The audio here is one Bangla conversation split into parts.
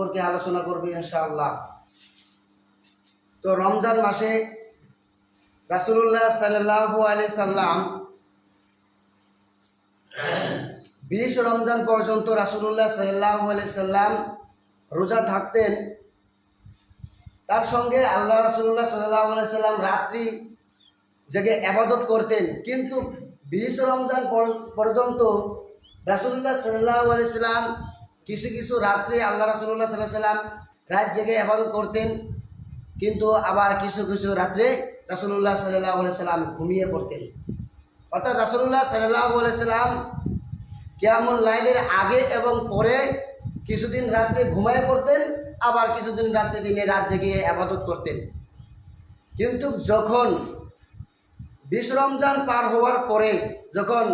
সম্পর্কে আলোচনা করবে ইনশাআল্লাহ। তো রমজান মাসে রাসুল্লাহ সাল্লাহ আলি সাল্লাম বিশ রমজান পর্যন্ত রাসুল্লাহ সাল্লাহ আলি সাল্লাম রোজা থাকতেন। তার সঙ্গে আল্লাহ রাসুল্লাহ সাল্লাহ আলি সাল্লাম রাত্রি জেগে আবাদত করতেন। কিন্তু বিশ রমজান পর- পর্যন্ত রাসুল্লাহ সাল্লাহ আলি সাল্লাম কিছু কিছু রাত্রে আল্লাহ রাসুল্লাহ সাল্লাহ সাল্লাম রাত জেগে আবাদত করতেন, কিন্তু আবার কিছু কিছু রাত্রে রাসুল্লাহ সাল্লাহ সাল্লাম ঘুমিয়ে পড়তেন। অর্থাৎ রাসুল্লাহ সাল্লাহ সাল্লাম কেয়ামুল লাইনের আগে এবং পরে কিছুদিন রাত্রে ঘুমায় পড়তেন, আবার কিছুদিন রাত্রে তিনি রাত জেগে আবাদত করতেন। কিন্তু যখন বিশ রমজান পার হওয়ার পরে, যখন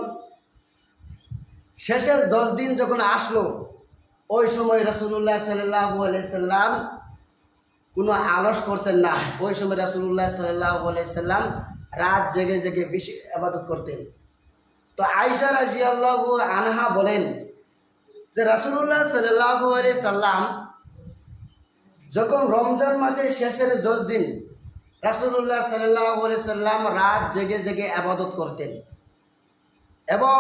শেষের দশ দিন যখন আসলো ওই সময় রসুল্লাহ সাল্লাহ সাল্লাম কোনো আলস করতেন না। ওই সময় রাসুল্লাহ সাল্লাহ সাল্লাম রাত জেগে জেগে বেশি আবাদত করতেন। তো আয়সা রাজিয়াল্লাহ আনহা বলেন যে রাসুল্লাহ সাল্লাহ সাল্লাম যখন রমজান মাসের শেষের দশ দিন রাসুল্লাহ সাল্লাহ সাল্লাম রাত জেগে জেগে আবাদত করতেন। এবং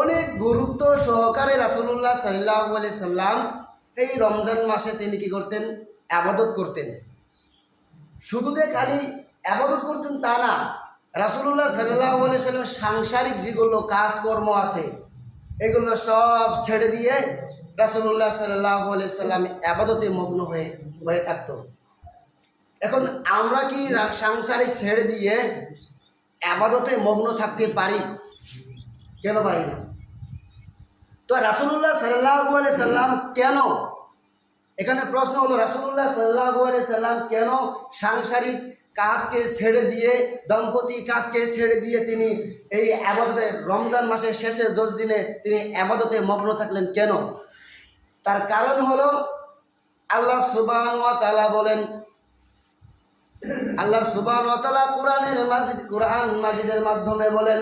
অনেক গুরুত্ব সহকারে রাসুল্লাহ সাল্লাহ সাল্লাম এই রমজান মাসে তিনি কি করতেন? আবাদত করতেন। শুধু যে খালি আবাদত করতেন তা না রাসুল্লাহ সাল্লাহ সাল্লাম সাংসারিক যেগুলো কাজকর্ম আছে, এগুলো সব ছেড়ে দিয়ে রাসুল্লাহ সাল্লাহ সাল্লাম আবাদতে মগ্ন হয়ে হয়ে থাকতো। এখন আমরা কি সাংসারিক ছেড়ে দিয়ে আবাদতে মগ্ন থাকতে পারি? কেন পারি না? তো রাসুল্লাহ সাল্লাহ সাল্লাম কেন? এখানে প্রশ্ন হলো রাসুল্লাহ সাল্লাহ সাল্লাম কেন সাংসারিক কাজকে ছেড়ে দিয়ে, দম্পতি কাজকে ছেড়ে দিয়ে তিনি এই আবাদতে, রমজান মাসের শেষের দশ দিনে তিনি আবাদতে মগ্ন থাকলেন কেন? তার কারণ হলো, আল্লাহ সুবাহ তালা বলেন, আল্লাহ সুবাহ তালা কোরআনের মাজিদ, কোরআন মাজিদের মাধ্যমে বলেন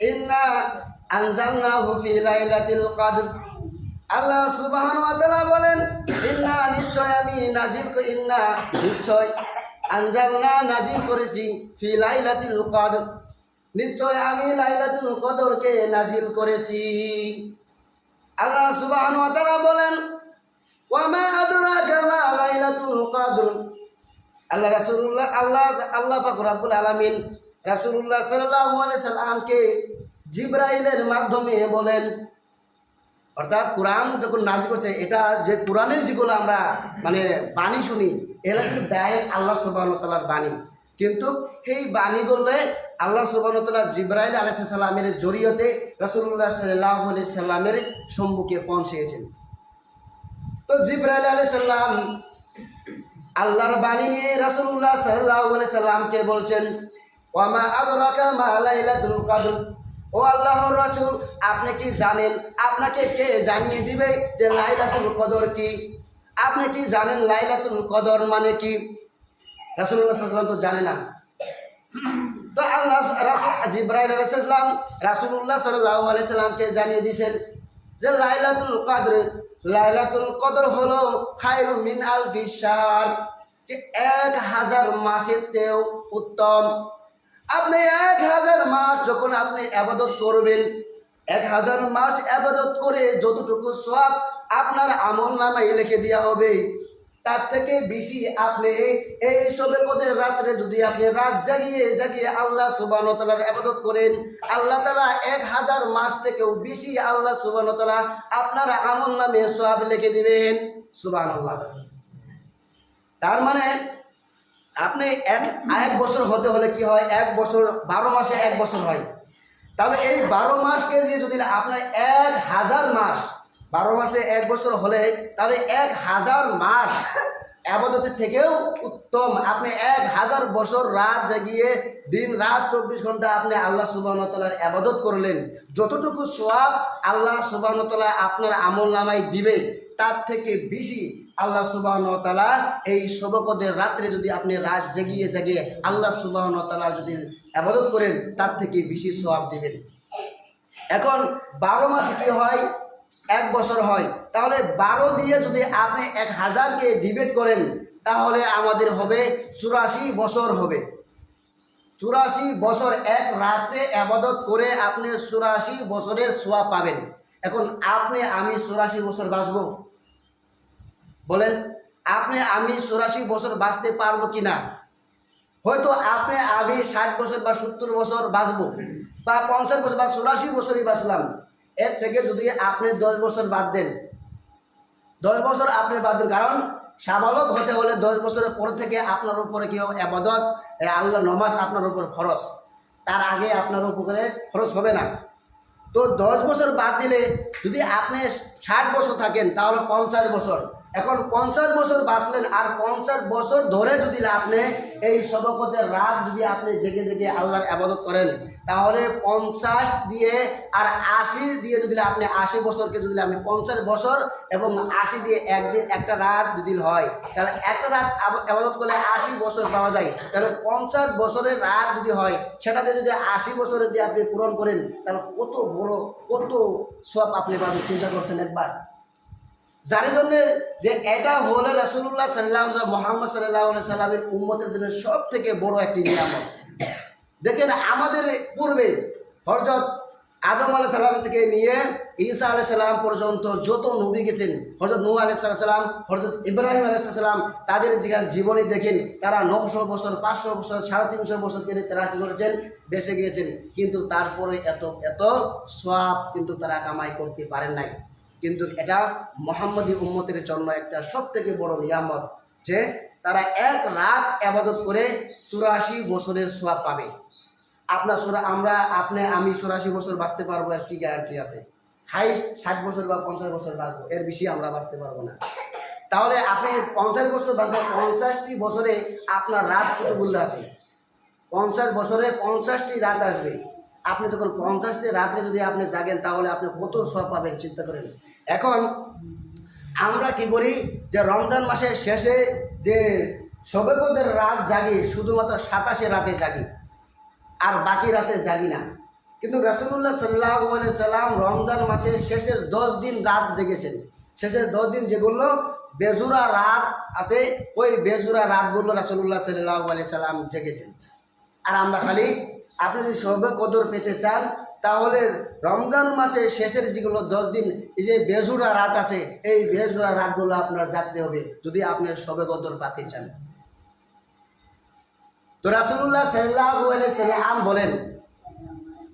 ইন্না আনজালনাহু ফি লাইলাতিল কদর। আল্লাহ তাআলা বলেন, ইন্না নিশ্চয় আমি নাজিল ক- ইন্না নিশ্চয় আনজালনা নাজিল করেছি ফি লাইলাতিল কদর। নিশ্চয় আমি লাইলাতুল কদরকে নাজিল করেছি। আল্লাহ সুবহানাহু ওয়া তাআলা বলেন, ওয়া মা আদরাকা মা লাইলাতুল কদর? আল্লাহ রাসূলুল্লাহ আল্লাহ আল্লাহ পাক রব্বুল আলামিন আলাইহি সাল্লামকে জিব্রাইলের মাধ্যমে বলেন, অর্থাৎ কোরআন যখন নাজিল করছে, এটা যে কোরআনের যেগুলো আমরা মানে বাণী শুনি, এগুলো কিন্তু দেয় আল্লাহ তাআলার বাণী। কিন্তু সেই বাণীগুলো আল্লাহ সুবহানাহু ওয়া তাআলা জিব্রাইল আলাইহিস সালামের জরিয়তে রাসূলুল্লাহ সাল্লাল্লাহু আলাইহি সাল্লামের সম্মুখে পৌঁছেছেন। তো জিব্রাইল আলাইহিস সালাম আল্লাহর বাণী নিয়ে রাসূলুল্লাহ সাল্লাল্লাহু আলাইহি সাল্লামকে বলছেন ও আপনি কি জানেন, আপনাকে কে জানিয়ে দিবে যে লাইলাতুল কদর কি? আপনি কি জানেন লাইলাতুল কদর মানে কি? আলাইহি তো জানে না। তো আল্লাহ রাসূল জিব্রাইল সাল্লামকে জানিয়ে দিয়েছেন যে লাইলাতুল কদর লাইলাতুল কদর হলো খায়রু মিন আলফি যে এক হাজার মাসের চেয়েও উত্তম। আপনি এক হাজার মাস যখন আপনি আবাদত করবেন, এক হাজার মাস আবাদত করে যতটুকু সব আপনার আমল নামায় লিখে দেওয়া হবে, তার থেকে বেশি আপনি এই সবে পদের রাত্রে যদি আপনি রাত জাগিয়ে জাগিয়ে আল্লাহ সুবান তালার আবাদত করেন, আল্লাহ তালা এক হাজার মাস থেকেও বেশি আল্লাহ সুবান তালা আপনার আমল নামে সব লিখে দিবেন। সুবান আল্লাহ তার মানে আপনি এক এক বছর হতে হলে কি হয়? এক বছর, বারো মাসে এক বছর হয়। তাহলে এই বারো মাসকে যদি আপনার এক হাজার মাস, বারো মাসে এক বছর হলে, তাহলে এক হাজার মাস আবাদতের থেকেও উত্তম। আপনি এক হাজার বছর রাত জাগিয়ে দিন রাত চব্বিশ ঘণ্টা আপনি আল্লাহ সুবাহতালার আবাদত করলেন। যতটুকু সোয়াব আল্লাহ সুবাহতালা আপনার আমল নামায় দিবে, তার থেকে বেশি আল্লাহ সুবাহতালা এই শবপদের রাত্রে যদি আপনি রাত জেগিয়ে জেগে আল্লাহ সুবাহতালার যদি আবাদত করেন, তার থেকে বেশি সোয়াব দেবেন। এখন বারো মাসে কি হয়, এক বছর হয়, তাহলে বারো দিয়ে যদি আপনি এক হাজারকে ডিবেট করেন, তাহলে আমাদের হবে চুরাশি বছর হবে। চুরাশি বছর এক রাত্রে আবাদত করে আপনি চুরাশি বছরের সোয়া পাবেন। এখন আপনি, আমি চুরাশি বছর বাঁচব? বলেন, আপনি আমি চুরাশি বছর বাঁচতে পারব কি না হয়তো আপনি আমি ষাট বছর বা সত্তর বছর বাঁচবো, বা পঞ্চাশ বছর বা চুরাশি বছরই বাঁচলাম। এর থেকে যদি আপনি দশ বছর বাদ দেন, দশ বছর আপনি বাদ দেন, কারণ সাবালক হতে হলে দশ বছরের পর থেকে আপনার উপরে কেউ আবাদত আল্লাহ নমাজ আপনার উপর খরচ তার আগে আপনার উপরে খরচ হবে না। তো দশ বছর বাদ দিলে যদি আপনি ষাট বছর থাকেন, তাহলে পঞ্চাশ বছর। এখন পঞ্চাশ বছর বাঁচলেন, আর পঞ্চাশ বছর ধরে যদি আপনি এই সবকতের রাত যদি আপনি জেগে জেগে আল্লাহর আবাদত করেন, তাহলে পঞ্চাশ দিয়ে আর আশি দিয়ে যদি আপনি আশি বছরকে যদি আপনি পঞ্চাশ বছর এবং আশি দিয়ে একদিন একটা রাত যদি হয়, তাহলে একটা রাত আব- আবাদত করলে আশি বছর পাওয়া যায়। তাহলে পঞ্চাশ বছরের রাত যদি হয়, সেটাতে যদি আশি বছরের দিয়ে আপনি পূরণ করেন, তাহলে কত বড়, কত সব আপনি পাবেন, চিন্তা করছেন একবার? যার জন্য যে এটা হলো রাসুল্লাহ সাল্লাহ মোহাম্মদ সাল্লাহ সাল্লামের উম্মতের জন্য সব থেকে বড় একটি নিয়ামত। দেখেন আমাদের পূর্বে হরজত আদম আলাহ সাল্লাম থেকে নিয়ে ঈসা আলাহ সাল্লাম পর্যন্ত যত নবী গেছেন হরজত নূ আলাহ সাল্লাম হরজত ইব্রাহিম আলাহ সাল্লাম তাদের যেখানে জীবনে দেখেন, তারা নশো বছর, পাঁচশো বছর, সাড়ে তিনশো বছর করে তারা কী করেছেন, বেঁচে গিয়েছেন, কিন্তু তারপরে এত এত সব কিন্তু তারা কামাই করতে পারেন নাই। কিন্তু এটা মোহাম্মদী উম্মতের জন্য একটা সব থেকে বড় নিয়ামত যে তারা এক রাত আবাদত করে চুরাশি বছরের সোয়াব পাবে। আপনার সুরা, আমরা, আপনি, আমি চুরাশি বছর বাঁচতে পারব, এর কি গ্যারান্টি আছে? হাইস্ট ষাট বছর বা পঞ্চাশ বছর বাঁচবো, এর বেশি আমরা বাঁচতে পারব না। তাহলে আপনি পঞ্চাশ বছর বাঁচবেন পঞ্চাশটি বছরে আপনার রাত কতগুলো আছে? পঞ্চাশ বছরে পঞ্চাশটি রাত আসবে। আপনি যখন পঞ্চাশটি রাত্রে যদি আপনি জাগেন, তাহলে আপনি কত সব পাবেন, চিন্তা করেন। এখন আমরা কি করি যে রমজান মাসের শেষে যে সবেকদের রাত জাগি, শুধুমাত্র সাতাশে রাতে জাগি, আর বাকি রাতে জাগি না। কিন্তু রাসুল্লাহ সাল্লাহ সাল্লাম রমজান মাসের শেষের দশ দিন রাত জেগেছেন। শেষের দশ দিন যেগুলো বেজুরা রাত আছে, ওই বেজুরা রাতগুলো রাসুল্লাহ সাল্লাহ সাল্লাম জেগেছেন। আর আমরা খালি, আপনি যদি সবে কদর পেতে চান তাহলে রমজান মাসের শেষের যেগুলো দশ দিন, এই যে বেজুরা রাত আছে, এই বেজুরা রাতগুলো আপনার জাগতে হবে যদি আপনি সবে কদর পাতে চান। তো রাসুল্লাহ সাল্লাহ সাল্লাম বলেন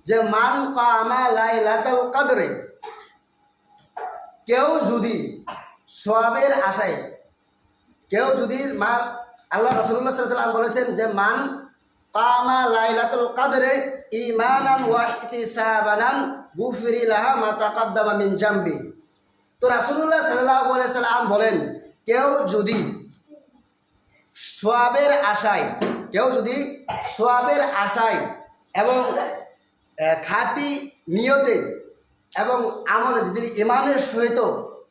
যে, মান কামা কদরে কেউ যদি সোয়াবের আশায়, কেউ যদি মা আল্লাহ রসুল্লাহ সাল্লাম বলেছেন যে, মান কামা গুফরি লাহা তো আলাইহি সাল্লাম বলেন, কেউ যদি সোয়াবের আশায়, কেউ যদি সোয়াবের আশায় এবং খাঁটি নিয়তে এবং আমলে যদি ইমানের সহিত,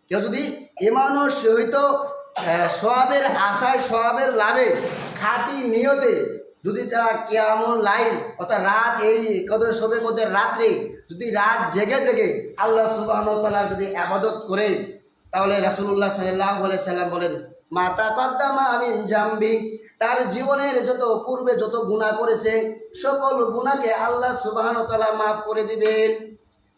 কেউ যদি ইমানের সহিত সোয়াবের আশায়, সোয়াবের লাভে খাঁটি নিয়তে যদি তারা কেমন লাইল, অর্থাৎ রাত এই কদর সবে মধ্যে রাত্রে যদি রাত জেগে জেগে আল্লাহ সুবাহ তালার যদি আবাদত করে, তাহলে রাসুল্লাহ সাল্লাহ সাল্লাম বলেন মাতা কদ্দামা আমিন জাম্বি তার জীবনের যত পূর্বে যত গুণা করেছে, সকল গুণাকে আল্লাহ সুবাহ তালা মাফ করে দিবেন।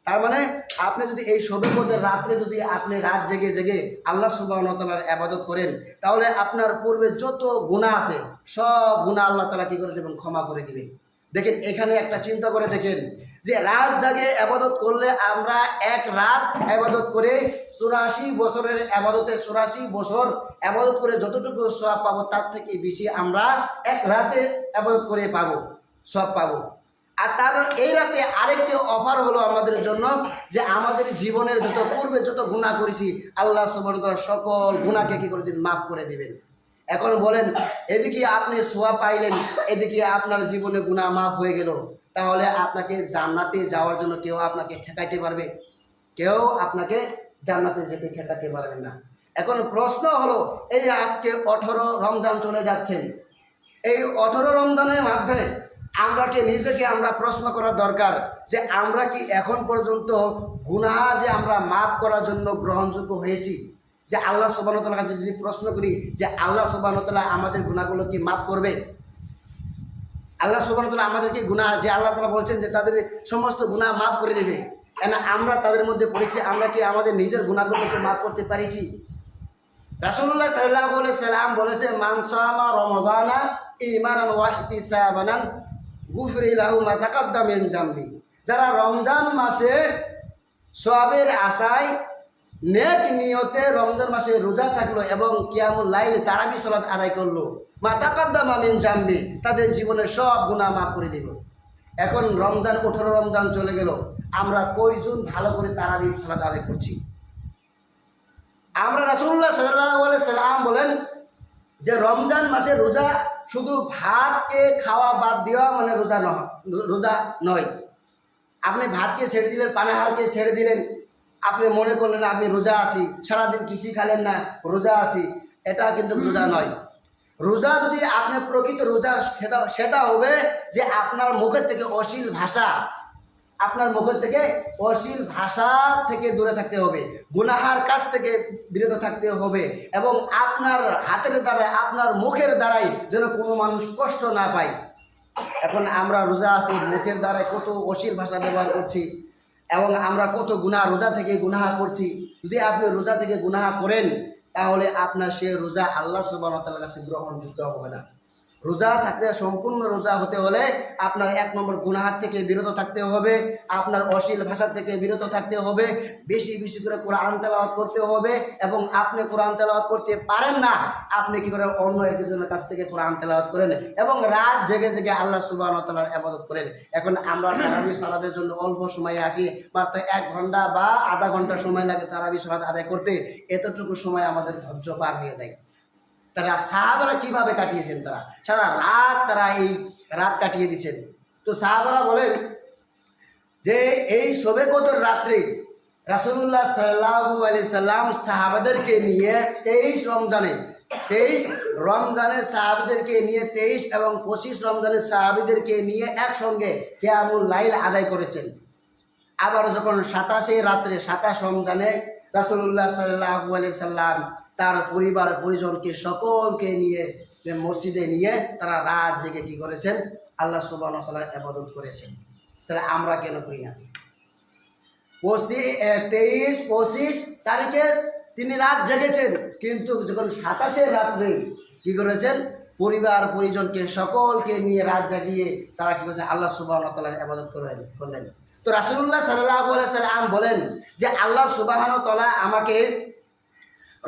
তার মানে আপনি যদি এই সবেকদের রাত্রে যদি আপনি রাত জেগে জেগে আল্লাহ সুবাহ তালার আবাদত করেন, তাহলে আপনার পূর্বে যত গুণা আছে, সব গুণা আল্লাহ তালা কি করে দেবেন? ক্ষমা করে দিবেন। দেখেন, এখানে একটা চিন্তা করে দেখেন যে রাত জাগে আবাদত করলে আমরা এক রাত আবাদত করে চুরাশি বছরের আবাদতে চুরাশি বছর আবাদত করে যতটুকু সব পাবো, তার থেকে বেশি আমরা এক রাতে আবাদত করে পাবো সব পাবো। আর তার এই রাতে আরেকটি অফার হলো আমাদের জন্য যে আমাদের জীবনের যত পূর্বে যত গুণা করেছি, আল্লাহ সুবর্ণ সকল গুণাকে কি করে দিন মাফ করে দিবেন। এখন বলেন, এদিকে আপনি সোয়া পাইলেন, এদিকে আপনার জীবনে গুণা মাফ হয়ে গেল, তাহলে আপনাকে জান্নাতে যাওয়ার জন্য কেউ আপনাকে ঠেকাইতে পারবে? কেউ আপনাকে জান্নাতে যেতে ঠেকাতে পারবে না। এখন প্রশ্ন হলো, এই আজকে অঠরো রমজান চলে যাচ্ছেন এই অঠরো রমজানের মাধ্যমে আমরা কি নিজেকে আমরা প্রশ্ন করা দরকার যে আমরা কি এখন পর্যন্ত গুনাহ যে আমরা মাফ করার জন্য গ্রহণযোগ্য হয়েছি? যে আল্লাহ সুবাহতালার কাছে যদি প্রশ্ন করি যে আল্লাহ সুবাহতাল্লাহ আমাদের গুণাগুলো কি মাফ করবে? আল্লাহ সুবাহতাল্লাহ আমাদেরকে গুনাহ, যে আল্লাহ তালা বলছেন যে তাদের সমস্ত গুনাহ মাফ করে দেবে। কেন আমরা তাদের মধ্যে পড়েছি, আমরা কি আমাদের নিজের গুণাগুলোকে মাফ করতে পারিছি? রাসূলুল্লাহ সাল্লাল্লাহু আলাইহি সাল্লাম বলেছে, মান সামা রমাদানা ইহতিসাবানান যারা রমজান মাসে সওয়াবের আশায় নেক নিয়তে রমজান মাসে রোজা থাকল এবং কিয়ামুল লাইল তারাবি সালাত আদায় করল, মা তাকাদ্দাম মিন জামবি, তাদের জীবনের সব গুনাহ মাফ করে দিল। এখন রমজান, আঠারো রমজান চলে গেল, আমরা কয়জন ভালো করে তারাবি সালাত আদায় করছি? আমরা রাসুল্লাহ সাল্লাহ সাল্লাম বলেন যে রমজান মাসে রোজা শুধু ভাতকে খাওয়া বাদ দেওয়া মানে রোজা নয় রোজা নয়। আপনি ভাতকে ছেড়ে দিলেন পানাহারকে ছেড়ে দিলেন আপনি মনে করলেন আপনি রোজা আছি সারাদিন কিছুই খালেন না রোজা আছি এটা কিন্তু রোজা নয়। রোজা যদি আপনি প্রকৃত রোজা সেটা সেটা হবে যে আপনার মুখের থেকে অশ্লীল ভাষা আপনার মুখের থেকে অশ্লীল ভাষা থেকে দূরে থাকতে হবে, গুনাহার কাছ থেকে বিরত থাকতে হবে এবং আপনার হাতের দ্বারাই আপনার মুখের দ্বারাই যেন কোনো মানুষ কষ্ট না পায়। এখন আমরা রোজা আছি, মুখের দ্বারাই কত অশ্লীল ভাষা ব্যবহার করছি এবং আমরা কত গুনাহ রোজা থেকে গুনাহা করছি। যদি আপনি রোজা থেকে গুনাহা করেন, তাহলে আপনার সে রোজা আল্লাহ সুবাহ কাছে গ্রহণযোগ্য হবে না। রোজা থাকতে, সম্পূর্ণ রোজা হতে হলে আপনার এক নম্বর গুনাহার থেকে বিরত থাকতে হবে, আপনার অশ্লীল ভাষা থেকে বিরত থাকতে হবে, বেশি বেশি করে কোরআন তেলাওয়াত করতে হবে এবং আপনি কোরআন তেলাওয়াত করতে পারেন না, আপনি কি করে অন্য একজনের কাছ থেকে কোরআন তেলাওয়াত করেন এবং রাত জেগে জেগে আল্লাহ সুবাহ তালার আবাদত করেন। এখন আমরা তারাবি সালাদের জন্য অল্প সময়ে আসি, মাত্র এক ঘণ্টা বা আধা ঘণ্টা সময় লাগে তারাবি সালাদ আদায় করতে, এতটুকু সময় আমাদের ধৈর্য পার হয়ে যায়। তারা সাহাবারা কীভাবে কাটিয়েছেন তারা? সারা রাত তারা এই রাত কাটিয়ে দিয়েছেন। তো সাহাবারা বলেন যে এই শোবে কদর রাত্রে রাসুল্লাহ সাল্লাহু আলি সাল্লাম সাহাবাদেরকে নিয়ে তেইশ রমজানে, তেইশ রমজানের সাহাবিদেরকে নিয়ে তেইশ এবং পঁচিশ রমজানের সাহাবিদেরকে নিয়ে একসঙ্গে কেয়ামুল লাইল আদায় করেছেন। আবার যখন সাতাশে রাত্রে, সাতাশ রমজানে রাসুল্লাহ সাল্লাহু আলি সাল্লাম তার পরিবার পরিজনকে সকলকে নিয়ে মসজিদে নিয়ে তারা রাত জেগে কী করেছেন? আল্লাহ তালার আবাদত করেছেন। তাহলে আমরা কেন করি না? পঁচিশ তেইশ, পঁচিশ তারিখে তিনি রাত জেগেছেন, কিন্তু যখন সাতাশে রাত্রে কী করেছেন? পরিবার পরিজনকে সকলকে নিয়ে রাত জাগিয়ে তারা কী করেছেন? আল্লাহ সুবাহ তালার আবাদত করলেন করলেন। তো রাসুল্লাহ সাল্লাহ সাল্লাম বলেন যে আল্লাহ সুবাহন তলা আমাকে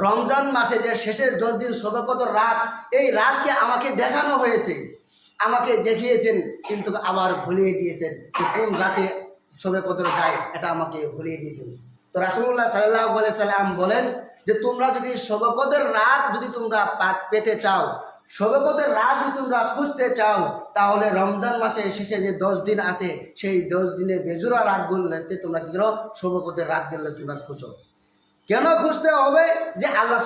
রমজান মাসে যে শেষের দশ দিন শোভাপত রাত, এই রাতকে আমাকে দেখানো হয়েছে। আমাকে দেখিয়েছেন, কিন্তু আবার ভুলিয়ে দিয়েছেন। যে কোন রাতে শোভে কদর যায় এটা আমাকে ভুলিয়ে দিয়েছেন। তো রাসুল্লাহ সাল্লাহ সাল্লাম বলেন যে, তোমরা যদি শোভপদের রাত যদি তোমরা পেতে চাও শোভপদের রাত যদি তোমরা খুঁজতে চাও, তাহলে রমজান মাসে শেষে যে দশ দিন আছে, সেই দশ দিনে বেজুরা রাত রাতগুলোতে তোমরা কি করো? সবকদের রাত গেলে তোমরা খুঁজো। কেন খুঁজতে হবে? যে আল্লাহ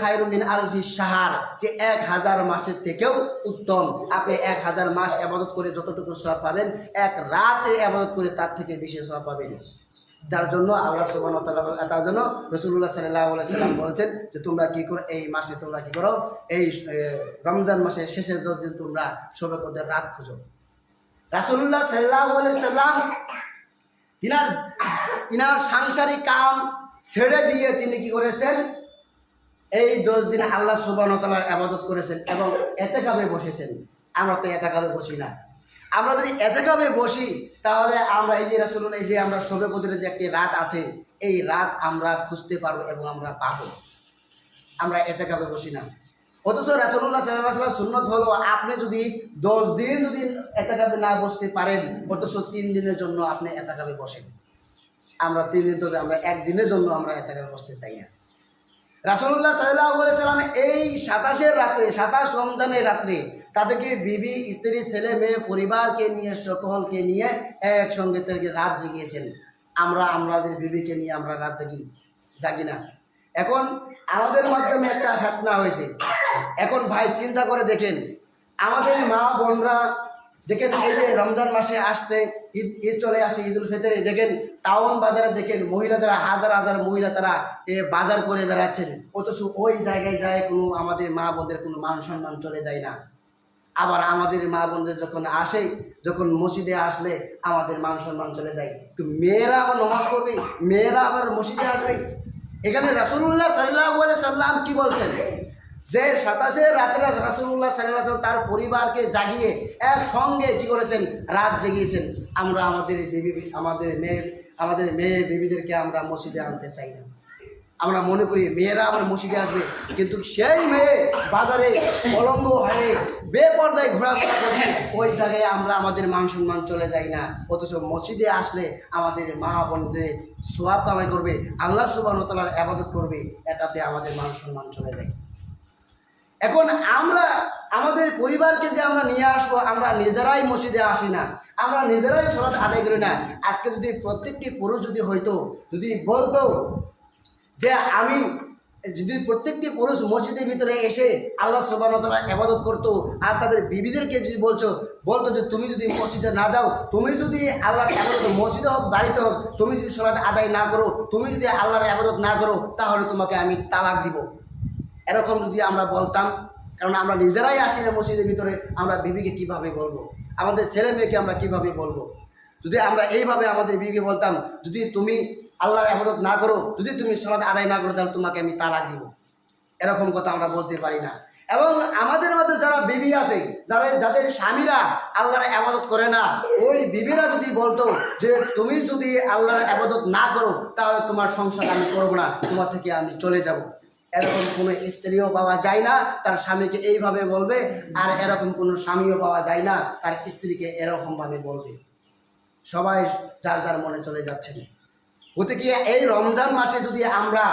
খায়রুমিন আলফি সাহার যে এক হাজার মাসের থেকেও উত্তম। আপনি এক হাজার মাস আবাদত করে যতটুকু সব পাবেন, এক রাতে আবাদত করে তার থেকে বেশি সব পাবেন। যার জন্য আল্লাহ সুবাহ তার জন্য রসুল্লাহ সাল্লাহ সাল্লাম বলছেন যে, তোমরা কি করো এই মাসে তোমরা কি করো? এই রমজান মাসের শেষের দশ দিন তোমরা শোভকদের রাত খুঁজো। রাসুল্লাহ সাল্লাহ সাল্লাম তিনার তিনার সাংসারিক কাম ছেড়ে দিয়ে তিনি কি করেছেন? এই দশ দিন আল্লাহ সুবান তালার আবাদত করেছেন এবং এতে কাবে বসেছেন। আমরা তো এতে কাবে বসি না। আমরা যদি এতে কাবে বসি, তাহলে আমরা এই যে রাসুল এই যে আমরা শোভে কদিনের যে একটি রাত আছে, এই রাত আমরা খুঁজতে পারব এবং আমরা পাবো। আমরা এতে কাবে বসি না। অথচ রাসুল্লাহ সাল্লাম সুন্নত হলো, আপনি যদি দশ দিন যদি এতে কাবে না বসতে পারেন, অথচ তিন দিনের জন্য আপনি এতে কাবে বসেন। আমরা তিন দিন তো আমরা একদিনের জন্য আমরা কাবে বসতে চাই না। রাসুল্লাহ সাল্লাহ এই সাতাশের রাত্রে, সাতাশ রমজানের রাত্রে তাদেরকে বিবি, স্ত্রী, ছেলে, মেয়ে, পরিবারকে নিয়ে, সকলকে নিয়ে একসঙ্গে তাদেরকে রাত জেগিয়েছেন। আমরা আমাদের বিবিকে নিয়ে আমরা রাত জাগি জাগি না। এখন আমাদের মাধ্যমে একটা ঘটনা হয়েছে। এখন ভাই চিন্তা করে দেখেন, আমাদের মা বোনরা দেখেন এই যে রমজান মাসে আসতে ঈদ ঈদ চলে আসে, ঈদুল ফিতরে। দেখেন, টাউন বাজারে দেখেন মহিলাদের হাজার হাজার মহিলা তারা বাজার করে বেড়াচ্ছেন। অথচ ওই জায়গায় যায় কোনো আমাদের মা বোনদের কোনো মান সম্মান চলে যায় না। আবার আমাদের মা বোনদের যখন আসে, যখন মসজিদে আসলে আমাদের মান সম্মান চলে যায়। তো মেয়েরা আবার নমাজ পড়বে, মেয়েরা আবার মসজিদে আসবে। এখানে রাসুল্লাহ সাল্লাহ সাল্লাম কি বলছেন? যে সাতাশে রাত্রে রাসুল্লাহ সাল্লাহ সাল্লাম তার পরিবারকে জাগিয়ে একসঙ্গে কি করেছেন? রাত জেগিয়েছেন। আমরা আমাদের আমাদের মেয়ের আমাদের মেয়ে বিবিদেরকে আমরা মসজিদে আনতে চাই না। আমরা মনে করি মেয়েরা আবার মসজিদে আসবে। কিন্তু সেই মেয়ে বাজারে অলঙ্গ হয়ে বেপর্দায় ঘোরাফেরা করে ওই জায়গায় আমরা আমাদের মান সম্মান চলে যাই না। অথচ মসজিদে আসলে আমাদের মা বোনদের সোয়াব কামাই করবে, আল্লাহ সুবাহ তালার আবাদত করবে, এটাতে আমাদের মান সম্মান চলে যায়। এখন আমরা, আমাদের পরিবারকে যে আমরা নিয়ে আসব, আমরা নিজেরাই মসজিদে আসি না, আমরা নিজেরাই সরাত আদায় করি না। আজকে যদি প্রত্যেকটি পুরুষ যদি হয়তো, যদি বলতো যে আমি, যদি প্রত্যেকটি পুরুষ মসজিদের ভিতরে এসে আল্লাহ সুবাহতলা আবাদত করতো, আর তাদের বিবিদেরকে যদি বলছো, বলতো যে তুমি যদি মসজিদে না যাও, তুমি যদি আল্লাহর আবাদত মসজিদে হোক, বাড়িতে হোক, তুমি যদি সলাৎ আদায় না করো, তুমি যদি আল্লাহর আবাদত না করো, তাহলে তোমাকে আমি তালাক দিব। এরকম যদি আমরা বলতাম কারণ আমরা নিজেরাই আসি না মসজিদের ভিতরে, আমরা বিবিকে কীভাবে বলব? আমাদের ছেলে মেয়েকে আমরা কীভাবে বলব? যদি আমরা এইভাবে আমাদের বিবিকে বলতাম, যদি তুমি আল্লাহর আবাদত না করো, যদি তুমি সলাৎ আদায় না করো, তাহলে তোমাকে আমি তালাক দিব। এরকম কথা আমরা বলতে পারি না। এবং আমাদের মধ্যে যারা বিবি আছে, যারা যাদের স্বামীরা আল্লাহর আবাদত করে না, ওই বিবিরা যদি বলতো যে তুমি যদি আল্লাহর আবাদত না করো, তাহলে তোমার সংসার আমি করব না, তোমার থেকে আমি চলে যাব। এরকম কোনো স্ত্রীও পাওয়া যায় না, তার স্বামীকে এইভাবে বলবে, আর এরকম কোনো স্বামীও পাওয়া যায় না, তার স্ত্রীকে এরকমভাবে বলবে। সবাই যার যার মনে চলে যাচ্ছেন হতে গিয়ে এই রমজান মাসে যদি আমরা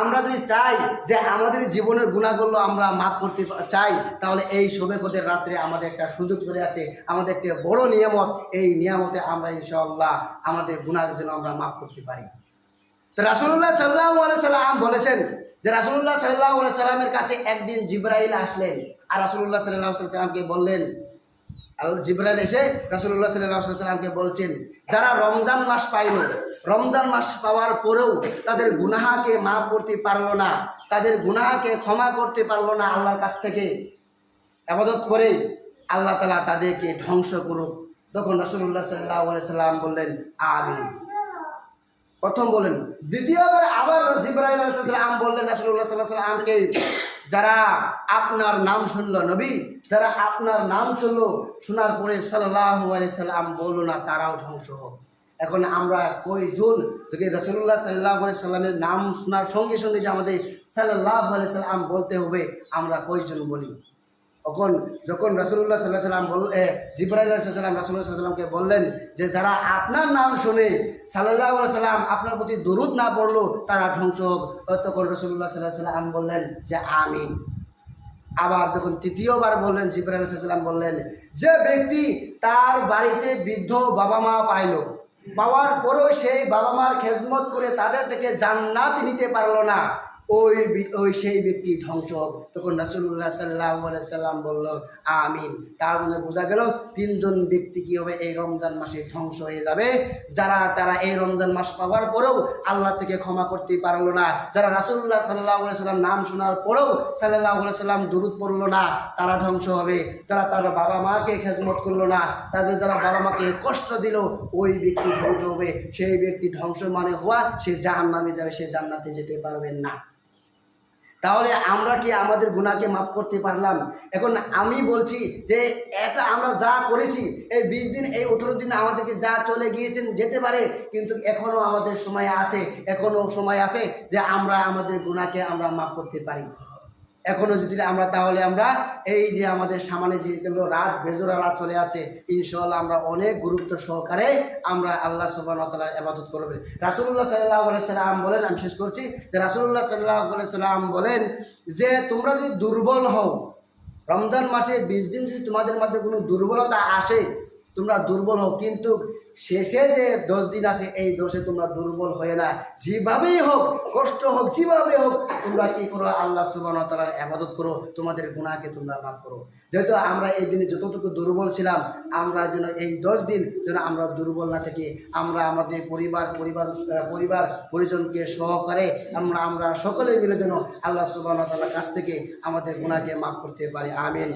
আমরা যদি চাই যে আমাদের জীবনের গুণাগুলো আমরা মাফ করতে চাই, তাহলে এই কোদের রাত্রে আমাদের একটা সুযোগ চলে আছে আমাদের একটা বড় নিয়ামত, এই নিয়ামতে আমরা ইনশাআল্লাহ আমাদের জন্য আমরা মাফ করতে পারি। রাসুল্লাহ সাল্লাহ সাল্লাম বলেছেন যে রাসুল্লাহ সাল্লাহ সাল্লামের কাছে একদিন জিব্রাইল আসলেন। আর রাসুল্লাহ সাল্লাহ সাল্লামকে বললেন জিব্রাইল এসে রাসুল্লাহ সাল্লাহ সাল্লামকে বলছেন, যারা রমজান মাস পাইল, রমজান মাস পাওয়ার পরেও তাদের গুনাহাকে মাফ করতে পারল না, তাদের গুনাহাকে ক্ষমা করতে পারল না আল্লাহর কাছ থেকে। আবাদত করে আল্লাহ তালা তাদেরকে ধ্বংস করুক। তখন রসুল্লাহ সাল্লাহ সাল্লাম বললেন, আমিন। প্রথম বলেন। দ্বিতীয়বার আবার জিব্রাহিম আলাইসাল্লাম বললেন রাসুল্লাহ সাল্লাহ যারা আপনার নাম শুনল নবী, যারা আপনার নাম চলল শোনার পরে সাল্লাহ সাল্লাম বলল না, তারাও ধ্বংস হোক। এখন আমরা কয়জন? যদি রসুল্লাহ সাল্লাহ সাল্লামের নাম শোনার সঙ্গে সঙ্গে যে আমাদের সাল্লাহ সাল্লাম বলতে হবে, আমরা কয়জন বলি? তখন যখন রাসুল্লাহ সাল্লাহ সাল্লাম বল জিব্রাহিম সাল্লাম রাসুল্লাহ সাল্লামকে বললেন যে, যারা আপনার নাম শুনে সাল্লাহ সাল্লাম আপনার প্রতি দরুদ না পড়ল, তারা ধ্বংস হোক। তখন রসুল্লাহ সাল্লাহ সাল্লাম বললেন যে আমি আবার যখন তৃতীয়বার বললেন জিব্রাহিম সাল্লাম বললেন যে, ব্যক্তি তার বাড়িতে বৃদ্ধ বাবা মা পাইল। পাওয়ার পরেও সেই বাবা মার খেজমত করে তাদের থেকে জান্নাত নিতে পারল না। ওই ওই সেই ব্যক্তি ধ্বংস হোক। তখন রাসুল্লাহ সাল্লাহ সাল্লাম বলল, আমিন। তার মধ্যে বোঝা গেল, তিনজন ব্যক্তি কি হবে? এই রমজান মাসে ধ্বংস হয়ে যাবে। যারা, তারা এই রমজান মাস পাওয়ার পরেও আল্লাহ থেকে ক্ষমা করতে পারল না। যারা রাসুল্লাহ সাল্লাহ সাল্লাম নাম শোনার পরেও সাল্লাহ সাল্লাম দূরত পড়ল না, তারা ধ্বংস হবে। যারা তার বাবা মাকে খেজমত করল না, তাদের যারা বাবা মাকে কষ্ট দিল, ওই ব্যক্তি ধ্বংস হবে। সেই ব্যক্তি ধ্বংস মানে হওয়া, সে জাহান নামে যাবে, সে জান্নাতে যেতে পারবেন না। তাহলে আমরা কি আমাদের গুণাকে মাফ করতে পারলাম? এখন আমি বলছি যে এটা আমরা যা করেছি, এই বিশ দিন, এই আঠেরো দিন আমাদেরকে যা চলে গিয়েছেন যেতে পারে, কিন্তু এখনও আমাদের সময় আছে এখনও সময় আছে যে আমরা আমাদের গুণাকে আমরা মাফ করতে পারি। এখনও যদি আমরা তাহলে আমরা এই যে আমাদের সামনে যেগুলো রাত বেজোরা রাত চলে আছে ইনশাল্লাহ আমরা অনেক গুরুত্ব সহকারে আমরা আল্লাহ সুবাহ তালার আবাদত করবে। রাসুল্লাহ সাল্লাহ সাল্লাম বলেন, আমি শেষ করছি, যে রাসুল্লাহ সাল্লাহ সাল্লাম বলেন যে তোমরা যদি দুর্বল হও, রমজান মাসে বিশ দিন যদি তোমাদের মধ্যে কোনো দুর্বলতা আসে তোমরা দুর্বল হও, কিন্তু শেষে যে দশ দিন আসে এই দোষে তোমরা দুর্বল হয়ে না। যেভাবেই হোক, কষ্ট হোক, যেভাবে হোক, তোমরা কি করো? আল্লাহ সুবাহ তালার আবাদত করো, তোমাদের গুণাকে তোমরা মাফ করো। যেহেতু আমরা এই দিনে যতটুকু দুর্বল ছিলাম, আমরা যেন এই দশ দিন যেন আমরা দুর্বল না থেকে, আমরা আমাদের পরিবার পরিবার পরিবার, পরিজনকে সহকারে আমরা আমরা সকলে মিলে যেন আল্লাহ সুবাহ তালার কাছ থেকে আমাদের গুণাকে মাফ করতে পারি। আমিন।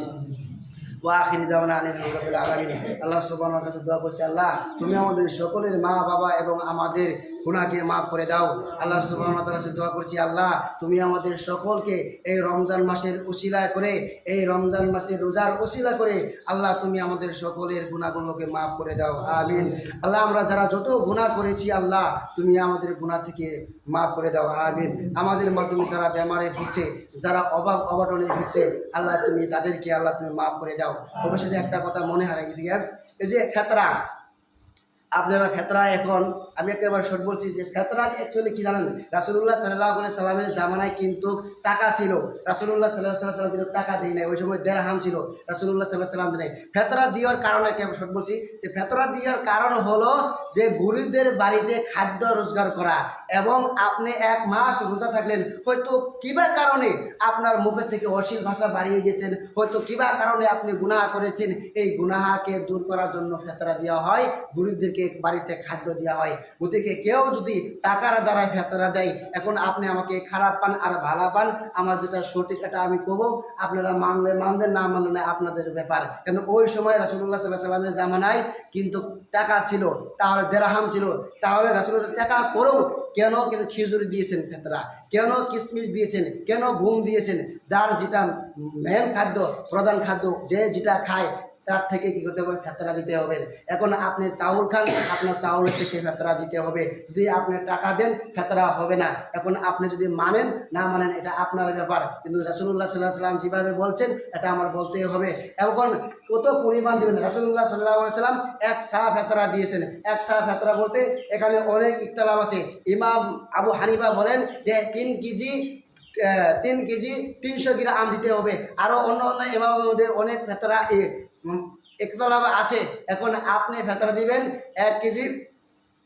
আল্লাহ সুবান কাছে দোয়া করছি আল্লাহ তুমি আমাদের সকলের মা বাবা এবং আমাদের গুনাহকে মাফ করে দাও। আল্লাহ তাআলা কাছে দোয়া করছি, আল্লাহ, তুমি আমাদের সকলকে এই রমজান মাসের উসিলা করে, এই রমজান মাসের রোজার উসিলা করে, আল্লাহ, তুমি আমাদের সকলের গুনাহগুলোকে মাফ করে দাও। আমিন। আল্লাহ, আমরা যারা যত গুনাহ করেছি, আল্লাহ, তুমি আমাদের গুনাহ থেকে মাফ করে দাও। আমিন। আমাদের মাধ্যমে যারা বেমারে ভুগছে, যারা অভাব অবটনে ভুগছে, আল্লাহ, তুমি তাদেরকে, আল্লাহ, তুমি মাফ করে দাও। অবশেষে একটা কথা মনে হারিয়ে গেছি এই যে ফেতরা। আপনারা ফেতরা এখন, আমি একেবারে শর্ট বলছি যে ফেতরা অ্যাকচুয়ালি কি জানেন? রাসুল্লাহ সাল্লাহ সাল্লামের জামানায় কিন্তু টাকা ছিল। রাসুল্লাহ সাল্লাহ সাল্লাহ সাল্লাম কিন্তু টাকা দেয় নাই, ওই সময় দেড়হাম ছিল। রাসুল্লাহ সাল্লাহ সাল্লাম দেয় ফেতরা দেওয়ার কারণে একেবারে শর্ট বলছি যে ফেতরা দেওয়ার কারণ হলো যে গরিবদের বাড়িতে খাদ্য রোজগার করা এবং আপনি এক মাস রোজা থাকলেন, হয়তো কিবা কারণে আপনার মুখের থেকে অশ্লীল ভাষা বাড়িয়ে গেছেন, হয়তো কিবা কারণে আপনি গুনাহা করেছেন। এই গুনাহাকে দূর করার জন্য ফেতরা দেওয়া হয় গরিবদেরকে। বাড়িতে খাদ্য দেওয়া হয়। ওদিকে কেউ যদি টাকার দ্বারা ফেতরা দেয়, এখন আপনি আমাকে খারাপ পান আর ভালো পান, আমার যেটা সঠিক এটা আমি কব আপনারা মানলে মানবেন, না মানলে আপনাদের ব্যাপার। কিন্তু ওই সময় রাসুল্লাহ সাল্লাহ সাল্লামের জামানায় কিন্তু টাকা ছিল তাহলে দেড়হাম ছিল। তাহলে রাসুল্লাহ টাকা পরেও কেন কিন্তু খিচুড়ি দিয়েছেন ফেতরা কেন কিশমিশ দিয়েছেন? কেন ঘুম দিয়েছেন? যার যেটা মেন খাদ্য, প্রধান খাদ্য, যে যেটা খায় তার থেকে কি করতে হবে? ফেতরা দিতে হবে। এখন আপনি চাউল খান, আপনার চাউল থেকে ফেতরা দিতে হবে। যদি আপনি টাকা দেন ফেতরা হবে না। এখন আপনি যদি মানেন, না মানেন, এটা আপনার ব্যাপার। কিন্তু রাসুল্লাহ সাল্লাহ সাল্লাম যেভাবে বলছেন, এটা আমার বলতেই হবে। এখন কত পরিমাণ দেবেন? রাসুল্লাহ সাল্লাহ সাল্লাম এক সাহ ফেতরা দিয়েছেন। এক সাহ ফেতরা বলতে এখানে অনেক ইকতালাম আছে। ইমাম আবু হানিফা বলেন যে তিন কেজি তিন কেজি তিনশো গ্রাম দিতে হবে। আরও অন্য অন্য ইমামের মধ্যে অনেক ফেতরা একতলাভ আছে। এখন আপনি ফেতরা দিবেন এক কেজি,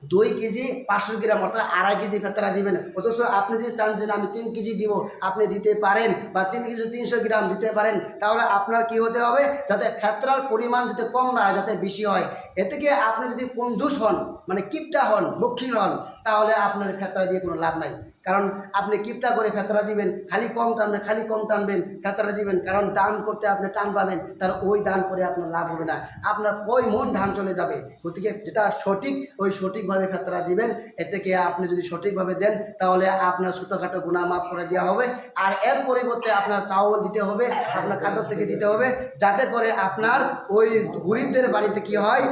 দুই কেজি, পাঁচশো গ্রাম, অর্থাৎ আড়াই কেজি ফেতরা দিবেন। অথচ আপনি যদি চান যে আমি তিন কেজি দিব, আপনি দিতে পারেন বা তিন কেজি তিনশো গ্রাম দিতে পারেন, তাহলে আপনার কি হতে হবে? যাতে ফেতরার পরিমাণ যাতে কম না হয়, যাতে বেশি হয়। এ থেকে আপনি যদি কঞ্জুস হন মানে কিপটা হন দক্ষিণ হন, তাহলে আপনার ফেতরা দিয়ে কোনো লাভ নাই। কারণ আপনি কিপটা করে ফেতরা দিবেন, খালি কম টানবেন, খালি কম টানবেন, ফেতরা দিবেন, কারণ দান করতে আপনি টান পাবেন, তার ওই দান করে আপনার লাভ হবে না। আপনার কই মন ধান চলে যাবে? গতিকে যেটা সঠিক, ওই সঠিকভাবে ফেতরা দিবেন, এ থেকে আপনি যদি সঠিকভাবে দেন, তাহলে আপনার ছোটোখাটো গুণা মাফ করে দেওয়া হবে। আর এর পরিবর্তে আপনার চাউল দিতে হবে, আপনার খাদ্য থেকে দিতে হবে, যাতে করে আপনার ওই গরিবদের বাড়িতে কি হয়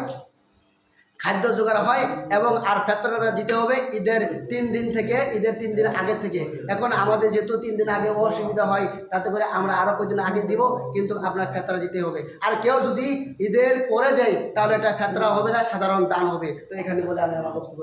খাদ্য জোগাড় হয় এবং আর ফেতরাটা দিতে হবে ঈদের তিন দিন থেকে, ঈদের তিন দিন আগে থেকে। এখন আমাদের যেহেতু তিন দিন আগে অসুবিধা হয়, তাতে করে আমরা আরও কয়েকদিন আগে দিব, কিন্তু আপনার ফেতরা দিতে হবে। আর কেউ যদি ঈদের পরে দেয়, তাহলে এটা ফেতরা হবে না, সাধারণ দান হবে। তো এখানে বলে আমি আমার বক্তব্য